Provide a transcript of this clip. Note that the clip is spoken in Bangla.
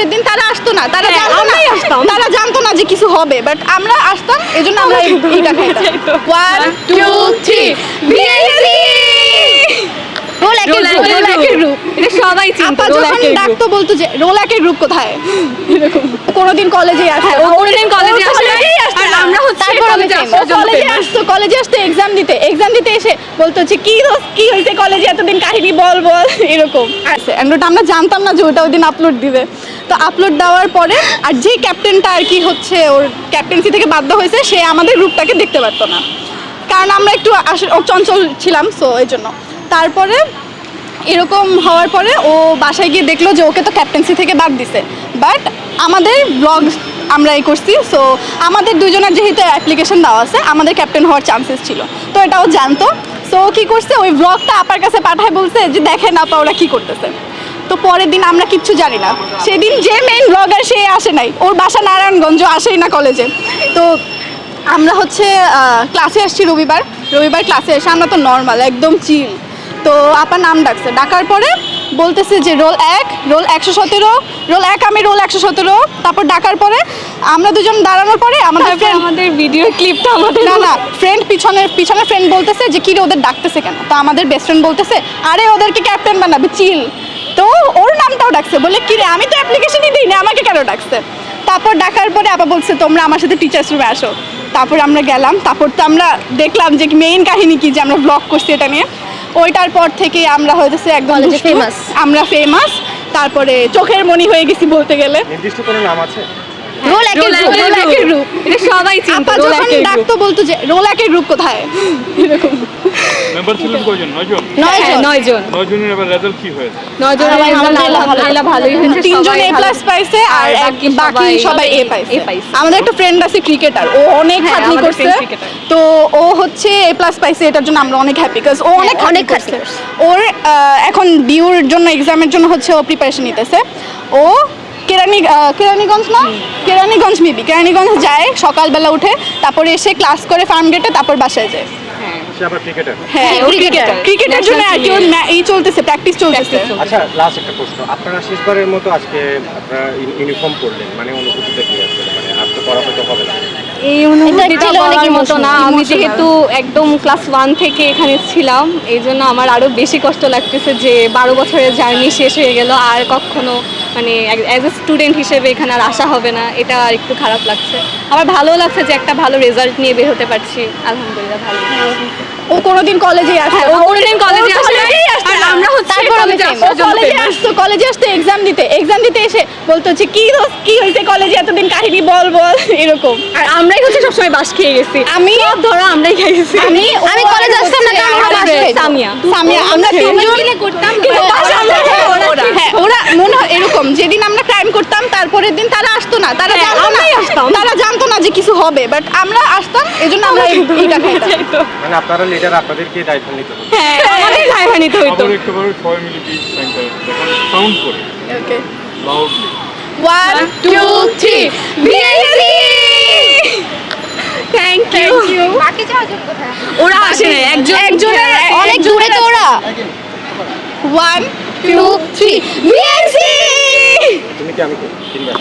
তারপরের দিন তারা আসতো না তারা হ্যাঁ, জানতো না আমরাই আসতাম। তারা জানতো না যে কিছু হবে বাট আমরা আসতাম এজন্য আমরা এই- এইটা খাইতাম। ওয়ান টু থ্রি রোল একের গ্রুপ রোল একের গ্রুপ এটা সবাই চিনতো আপা রোল যখন একের ডাকতো বলতো যে রোল একের গ্রুপ কোথায়? এরকম। কোনোদিন কলেজে আসে হ্যাঁ, ও কোনোদিন কলেজে আসে না, আর আমরা হচ্ছে কলেজে আসতো কলেজে আসতো এক্সাম দিতে। এক্সাম দিতে এসে বলতো যে কি দোষ? কি হয়েছে কলেজে এতদিন কাহিনী বল বল। এরকম। আছে and ওটা আমরা জানতাম না যে ওটা ওই দিন আপলোড দিবে। তো আপলোড দেওয়ার পরে আর যে ক্যাপ্টেনটা আর কি হচ্ছে ওর ক্যাপ্টেন্সি থেকে বাধ্য হয়েছে সে আমাদের গ্রুপটাকে দেখতে পারতো না। কারণ আমরা একটু চঞ্চল ছিলাম সো এই জন্য তারপরে এরকম হওয়ার পরে ও বাসায় গিয়ে দেখল যে ওকে তো ক্যাপ্টেন্সি থেকে বাদ দিছে। বাট আমাদের ব্লগ আমরা এই করছি সো আমাদের দুজনের যেহেতু অ্যাপ্লিকেশন দেওয়া আছে, আমাদের ক্যাপ্টেন হওয়ার চান্সেস ছিল। তো এটাও জানতো। সো কী করছে, ওই ব্লগটা আপার কাছে পাঠায় বলছে যে দেখেন আপা ওরা কী করতেছে। তো পরের দিন আমরা কিচ্ছু জানি না। সেদিন যে মেইন ব্লগার সে আসে নাই। ওর বাসা নারায়ণগঞ্জ আসেই না কলেজে তো আমরা হচ্ছে ক্লাসে আসছি রবিবার। রবিবার ক্লাসে এসে আমরা তো নর্মাল একদম চিল তো আপা নাম ডাকছে। ডাকার পরে বলতেছে যে রোল এক রোল একশো সতেরো রোল এক আমি রোল একশো সতেরো। তারপর ডাকার পরে আমরা দুজন দাঁড়ানোর পরে আমাদের আমাদের ভিডিও ক্লিপটা আমাদের না না ফ্রেন্ড পিছনের পিছনের ফ্রেন্ড বলতেছে যে কিরে ওদের ডাকতেছে কেন? তো আমাদের বেস্ট ফ্রেন্ড বলতেছে আরে ওদেরকে ক্যাপ্টেন বানাবে চিল তো ওর নামটাও ডাকছে। বলে কিরে আমি তো অ্যাপ্লিকেশনই দিই না আমাকে কেন ডাকছে? তারপর ডাকার পরে আপা বলছে তোমরা আমার সাথে টিচার্স রুমে আসো। তারপর আমরা গেলাম। তারপর তো আমরা দেখলাম যে মেইন কাহিনী কি যে আমরা ব্লগ করছি এটা নিয়ে। ওইটার পর থেকে আমরা হয়েছে একদম এ আমরা ফেমাস তারপরে চোখের মনি হয়ে গেছি বলতে গেলে। নির্দিষ্ট কোনো নাম আছে? রোল একের group, রোল একের গ্রুপ এটা সবাই চিনতো আপা রোল যখন একের ডাকতো বলতো যে রোল একের গ্রুপ কোথায়? এরকম। মেম্বার ছিলেন কয়জন? নয়জন? নয় হ্যাঁ জন। নয় নয়জনের এবার রেজাল্ট কি হয়েছে? নয় জন সবাই আলহামদুলিল্লাহ আলহামদুলিল্লাহ ভালোই হয়েছে তিনজন সবাই এ ভালো। প্লাস পাইছে আর আর এক- বাকি সবাই সবাই এ A পাইছে। আমাদের একটা ফ্রেন্ড আছে ক্রিকেটার ও অনেক হ্যাঁ, খাটনি আমাদের করছে। friend cricketer। তো ও হচ্ছে এ প্লাস পাইছে এটার জন্য আমরা অনেক হ্যাপি বিকজ ও অনেক হ্যাঁ, অনেক অনেক খাটনি খাটনি করছে। ওর আহ, এখন ডিউর জন্য এক্সামের জন্য হচ্ছে ও প্রিপারেশন নিতেছে। ও কেরানি কেরানীগঞ্জ না? কেরানীগঞ্জ মেবি কেরানীগঞ্জ যায় সকালবেলা উঠে তারপরে এসে ক্লাস করে ফার্ম গেটে তারপর বাসায় যায়। সে আবার ক্রিকেটার হ্যাঁ ক্রিকেটার। ক্রিকেটের জন্য আর কি এই চলতেছে প্র্যাকটিস চলতেছে। আচ্ছা লাস্ট একটা প্রশ্ন। আপনারা শেষবারের মতো আজকে আপনারা ইউনিফর্ম পরলেন মানে অনুভূতিটা কি আছে মানে আর তো পড়া হয়তো হবে না। এই অনুভূতিটা অনেক বলার মতো না। আমি যেহেতু একদম ক্লাস ওয়ান থেকে এখানে ছিলাম এই জন্য আমার আরও বেশি কষ্ট লাগতেছে যে বারো বছরের জার্নি শেষ হয়ে গেল আর কখনো মানে অ্যাজ এ স্টুডেন্ট হিসেবে এখানে আর আসা হবে না এটা আর একটু খারাপ লাগছে। আমার ভালো লাগছে যে একটা ভালো রেজাল্ট নিয়ে বের হতে পারছি। আলহামদুলিল্লাহ ভালো। ও কোনোদিন কলেজে আসে হ্যাঁ, ও কোনোদিন কলেজে আসে আর আমরা হচ্ছে কলেজে আসতো কলেজে আসতো এক্সাম দিতে। এক্সাম দিতে এসে বলতো যে কি দোষ? কি হয়েছে কলেজে এতদিন কাহিনী বল বল। এরকম। আর আমরাই হচ্ছে সবসময় বাস খেয়ে গেছি। আমি সব ধরো আমরাই খাইছি আমি আমি কলেজে আসতাম না কারণ ওরা বাস খাইতো। সামিয়া সামিয়া আমরা তিনজন করতাম কিন্তু বাসা আমরা খাইতো। হ্যাঁ ওরা মনে হয় এরকম যেদিন আমরা ক্রাইম করতাম তারপরের দিন তারা আসতো না। তারা হ্যাঁ, জানতো না। আসতাম। তারা জানতো না যে কিছু হবে বাট আমরা আসতাম এজন্য আমরা এই- এইটা খাইতাম। মানে আপনারা লিডার আপনাদেরকে দায়িত্ব নিতে হবে। হ্যাঁ আমাদের দায়ভার নিতে একটু করে সবাই মিলে সাউন্ড করে। ওকে লাউডলি থ্যাংক ইউ ওরা আসে না একজন একজনের অনেক দূরে তো ওরা। ওয়ান টু থ্রি বিএসসি তুমি কি আমি কিনবা